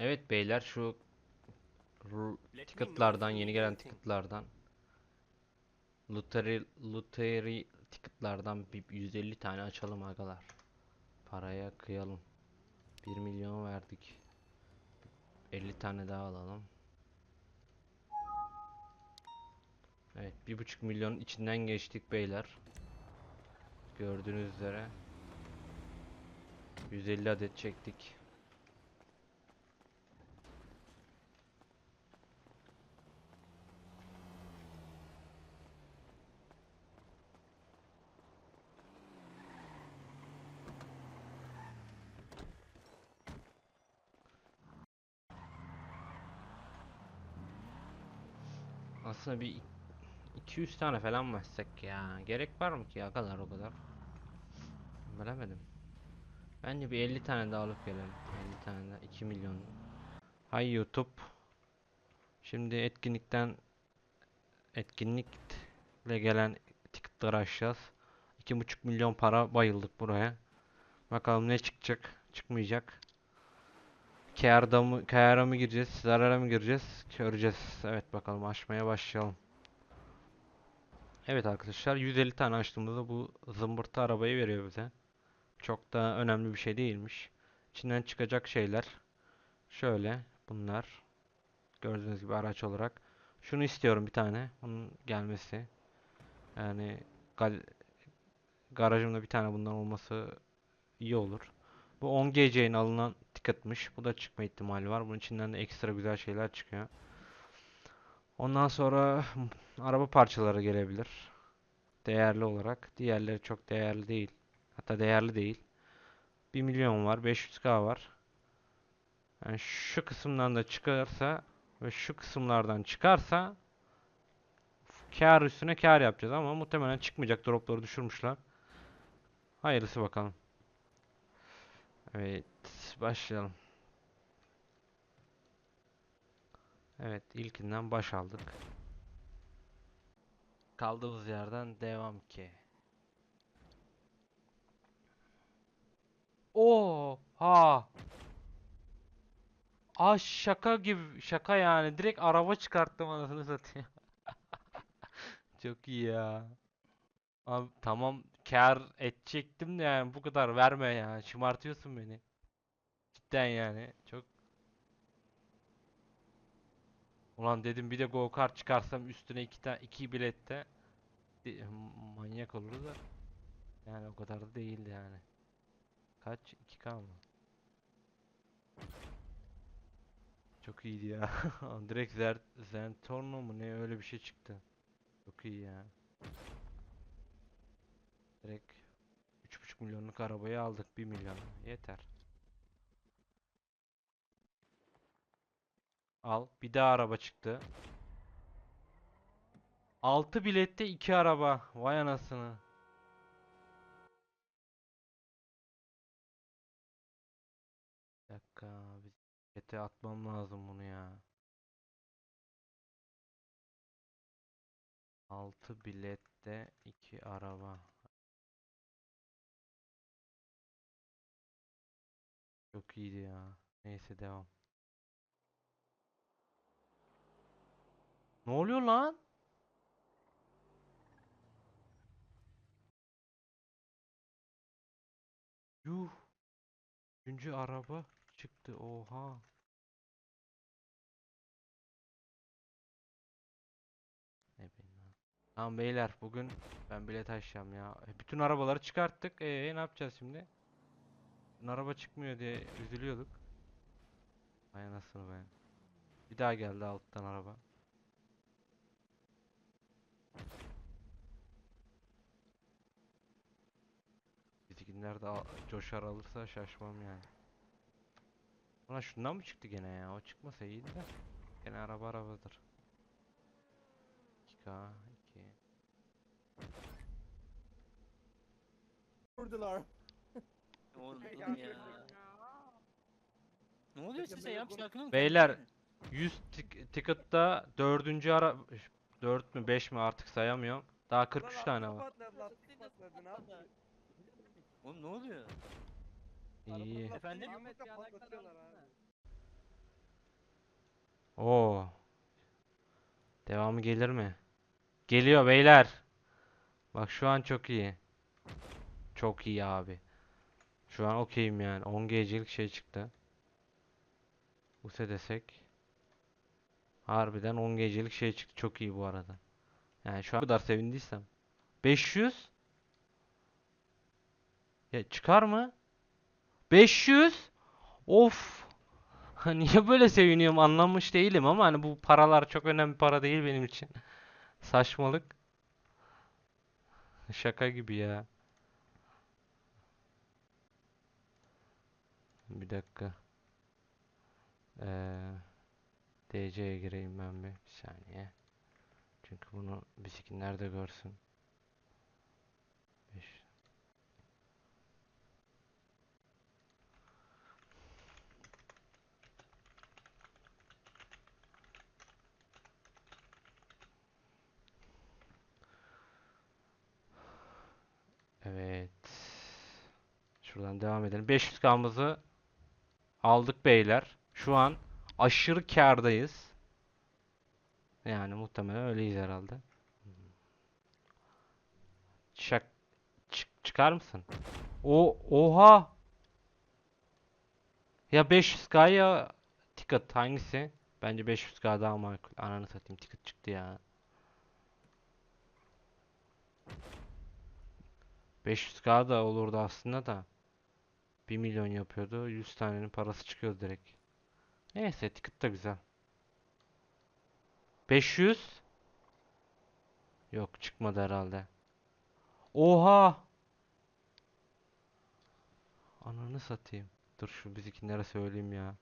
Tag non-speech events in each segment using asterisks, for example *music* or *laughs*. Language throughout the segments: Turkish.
Evet beyler şu ticketlardan yeni gelen ticketlardan lottery lottery ticketlardan bir 150 tane açalım agalar. Paraya kıyalım. 1 milyon verdik. 50 tane daha alalım. Evet, bir buçuk milyonun içinden geçtik beyler. Gördüğünüz üzere 150 adet çektik. Aslında bir 200 tane falan mı açsak ya? Gerek var mı ki ya kadar o kadar? Bilemedim. Bence bir 50 tane daha alıp gelelim. 50 tane daha 2 milyon. Hay YouTube. Şimdi etkinlikten etkinlikle gelen ticketları açacağız. 2,5 milyon para bayıldık buraya. Bakalım ne çıkacak, çıkmayacak. Kârda mı, kâra mı gireceğiz, zarara mı gireceğiz? Göreceğiz. Evet bakalım açmaya başlayalım. Evet arkadaşlar 150 tane açtığımızda bu zımbırtı arabayı veriyor bize. Çok da önemli bir şey değilmiş. İçinden çıkacak şeyler şöyle bunlar. Gördüğünüz gibi araç olarak. Şunu istiyorum bir tane. Bunun gelmesi. Yani garajımda bir tane bundan olması iyi olur. Bu 10 GC'nin alınan ticketmış. Bu da çıkma ihtimali var. Bunun içinden de ekstra güzel şeyler çıkıyor. Ondan sonra *laughs* araba parçaları gelebilir. Değerli olarak. Diğerleri çok değerli değil. Hatta değerli değil. 1 milyon var. 500k var. Yani şu kısımdan da çıkarsa ve şu kısımlardan çıkarsa kar üstüne kar yapacağız ama muhtemelen çıkmayacak. Dropları düşürmüşler. Hayırlısı bakalım. Evet, başlayalım. Evet, ilkinden baş aldık. Kaldığımız yerden devam ki. Oo, ha. Aa şaka gibi şaka yani direkt araba çıkarttım anasını satayım. *laughs* Çok iyi ya. Abi tamam kar edecektim de yani bu kadar verme ya. Şımartıyorsun beni. Cidden yani. Çok Ulan dedim bir de go kart çıkarsam üstüne iki tane iki bilette manyak oluruz da. Yani o kadar da değildi yani. Kaç? 2K mı? Çok iyiydi ya. *laughs* Direkt Zentorno mu ne öyle bir şey çıktı. Çok iyi ya. Direkt 3,5 milyonluk arabayı aldık 1 milyon. Yeter. Al. Bir daha araba çıktı. 6 bilette 2 araba. Vay anasını. Bir dakika. Chat'e atmam lazım bunu ya. 6 bilette 2 araba. Çok iyiydi ya. Neyse devam. Ne oluyor lan? Yuh. Üçüncü araba çıktı. Oha. Ne bileyim. Tamam beyler bugün ben bilet açacağım ya. E, Bütün arabaları çıkarttık. Ee ne yapacağız şimdi? Araba çıkmıyor diye üzülüyorduk. Ay anasını be. Bir daha geldi alttan araba. Bizimkiler de coşar alırsa şaşmam yani. Ulan şundan mı çıktı gene ya? O çıkmasa iyiydi de. Gene araba arabadır. 2K 2 Vurdular. Ne oldu Ya? Ne oluyor size ya? Şarkının Beyler 100 tik ticket'ta dördüncü ara 4 mü 5 mi artık sayamıyorum. Daha 43 tane var. Oğlum ne oluyor? İyi. Efendim? Oo. Devamı gelir mi? Geliyor beyler. Bak şu an çok iyi. Çok iyi abi. Şu an okeyim yani. 10 gecelik şey çıktı. Use desek. Harbiden 10 gecelik şey çıktı. Çok iyi bu arada. Yani şu an bu kadar sevindiysem. 500. Ya çıkar mı? 500. Of. *laughs* Niye böyle seviniyorum anlamış değilim ama hani bu paralar çok önemli para değil benim için. *laughs* Saçmalık. Şaka gibi ya. Bir dakika. Ee, DC'ye gireyim ben bir, bir saniye. Çünkü bunu bisikletler de görsün. Beş- Evet. Şuradan devam edelim. 500K'mızı aldık beyler. Şu an aşırı kârdayız. Yani muhtemelen öyleyiz herhalde. Şak çık- çıkar mısın? O oha. Ya 500K ya ticket hangisi? Bence 500K daha makul. Ananı satayım ticket çıktı ya. 500K da olurdu aslında da. 1 milyon yapıyordu. 100 tanenin parası çıkıyor direkt. Neyse ticket da güzel. 500 Yok çıkmadı herhalde. Oha! Ananı satayım. Dur şu bizimkilere söyleyeyim ya.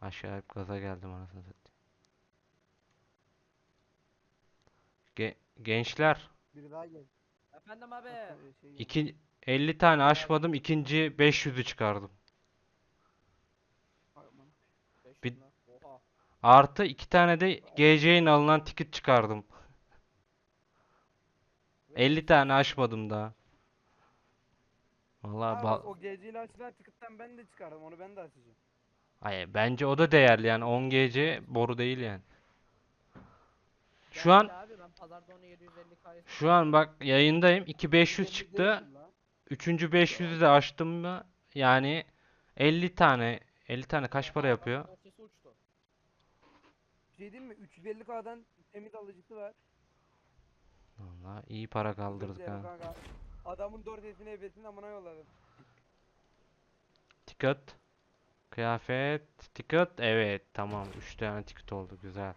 Aşağı hep gaza geldim anasını satayım. Ge- gençler Biri daha gel. Efendim abi. Şey, iki 50 tane aşmadım ikinci 500'ü çıkardım. Bir-. Artı iki tane de GC'nin alınan ticket çıkardım. 50 tane aşmadım daha. Vallahi bak, o geceyle açılan ticket'tan ben de çıkardım onu ben de açacağım. Ay, bence o da değerli yani 10 GC boru değil yani. Şu an Abi ben pazarda onu 750 kayıt. şu an bak yayındayım. 2500 çıktı. Üçüncü 500'ü de açtım mı? Yani 50 tane 50 tane kaç para yapıyor? Dosyası uçtu. Bir şey diyeyim mi? 350k'dan temiz alıcısı var. Vallahi iyi para kaldırdık Güzel ha. kanka. Adamın 4 esini ebesini amına yolladım. Ticket. Kıyafet. Ticket. Evet tamam. 3 tane ticket oldu. Güzel.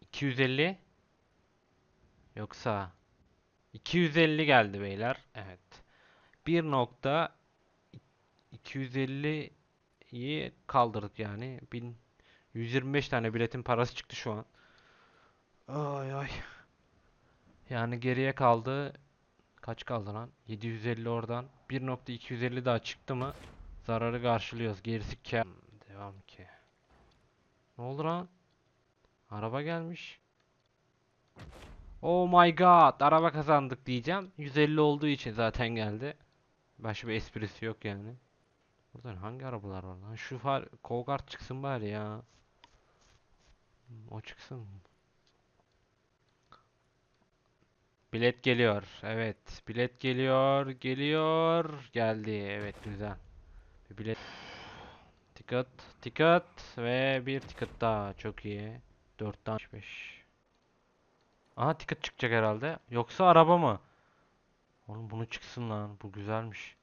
250. Yoksa 250 geldi beyler. Evet. 1 nokta 250'yi kaldırdık yani. 1125 tane biletin parası çıktı şu an. Ay ay. Yani geriye kaldı. Kaç kaldı lan? 750 oradan. 1.250 daha çıktı mı? Zararı karşılıyoruz. Gerisi. Hmm, Devam ki. Ne oldu lan? Araba gelmiş. Oh my god. Araba kazandık diyeceğim. 150 olduğu için zaten geldi. Başka bir esprisi yok yani. Buradan hangi arabalar var lan? Şu far Kogart çıksın bari ya. Hmm, O çıksın. Bilet geliyor. Evet. Bilet geliyor. Geliyor. Geldi. Evet güzel. Bir bilet. Ticket. Ticket. Ve bir ticket daha. Çok iyi. 4'ten 5. Aha ticket çıkacak herhalde. Yoksa araba mı? Oğlum bunu çıksın lan. Bu güzelmiş.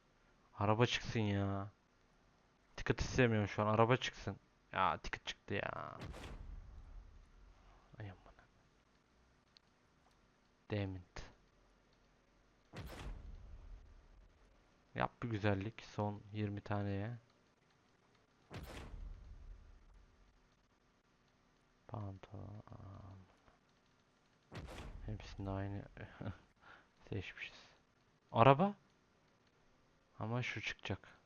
Araba çıksın ya. Ticket istemiyorum şu an. Araba çıksın. Ya ticket çıktı ya. Ay aman. Damn it. Yap bir güzellik son 20 taneye. Pantolon. Hepsinde aynı *laughs* seçmişiz. Araba? Ama şu çıkacak.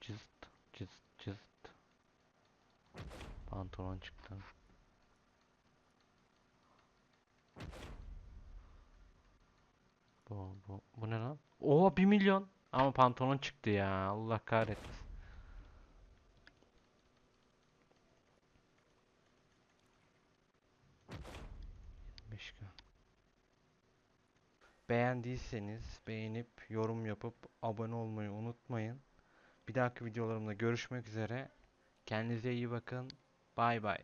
Cızt, cızt, cızt. Pantolon çıktı. Bu, bu, bu ne lan? Oha 1 milyon. Ama pantolon çıktı ya. Allah kahretsin. keşke. Beğendiyseniz beğenip yorum yapıp abone olmayı unutmayın. Bir dahaki videolarımda görüşmek üzere. Kendinize iyi bakın. Bay bay.